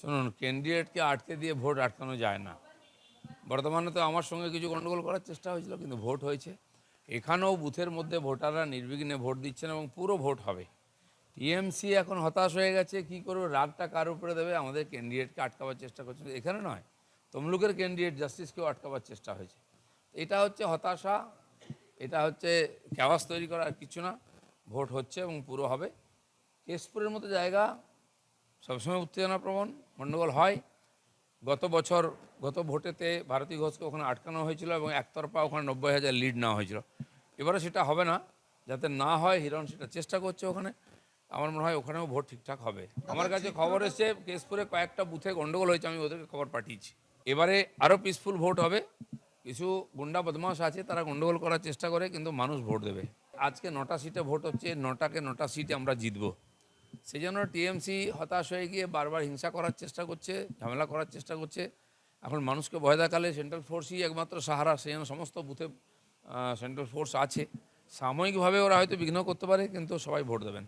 শুনুন ক্যান্ডিডেটকে আটকে দিয়ে ভোট আটকানো যায় না। বর্তমানে তো আমার সঙ্গে কিছু গণ্ডগোল করার চেষ্টা হয়েছিল, কিন্তু ভোট হয়েছে। এখানেও বুথের মধ্যে ভোটাররা নির্বিঘ্নে ভোট দিচ্ছেন এবং পুরো ভোট হবে। টিএমসি এখন হতাশ হয়ে গেছে, কি করবে? রাগটা কার উপরে দেবে? আমাদের ক্যান্ডিডেটকে আটকাবার চেষ্টা করছে এখানে নয় তমলুকের ক্যান্ডিডেট জাস্টিসকেও আটকাবার চেষ্টা হয়েছে। এটা হচ্ছে হতাশা এটা হচ্ছে ক্যাওয়াস তৈরি করা আর কিছু না। ভোট হচ্ছে এবং পুরো হবে। কেশপুরের মতো জায়গা সবসময় উত্তেজনাপ্রবণ গণ্ডগোল হয়। গত বছর গত ভোটেতে ভারতী ঘোষকে ওখানে আটকানো হয়েছিল এবং একতরফা ওখানে নব্বই হাজার লিড নেওয়া হয়েছিল। এবারে সেটা হবে না। যাতে না হয় হিরণ সেটা চেষ্টা করছে ওখানে। আমার মনে হয় ওখানেও ভোট ঠিকঠাক হবে। আমার কাছে খবর এসছে কেশপুরে কয়েকটা বুথে গণ্ডগোল হয়েছে আমি ওদেরকে খবর পাঠিয়েছি। এবারে আরও পিসফুল ভোট হবে। কিছু গুন্ডা বদমাশ আছে, তারা গণ্ডগোল করার চেষ্টা করে, কিন্তু মানুষ ভোট দেবে। আজকে নটা সিটে ভোট হচ্ছে, নটাকে নটা সিটে আমরা জিতব। সেই জন্য টিএমসি হতাশ হয়ে গিয়ে বারবার হিংসা করার চেষ্টা করছে, ঝামেলা করার চেষ্টা করছে। এখন মানুষকে ভয় দেখালে সেন্ট্রাল ফোর্সই একমাত্র সাহারা, সেই জন্য সমস্ত বুথে সেন্ট্রাল ফোর্স আছে। সাময়িকভাবে ওরা হয়তো বিঘ্ন করতে পারে, কিন্তু সবাই ভোট দেবেন।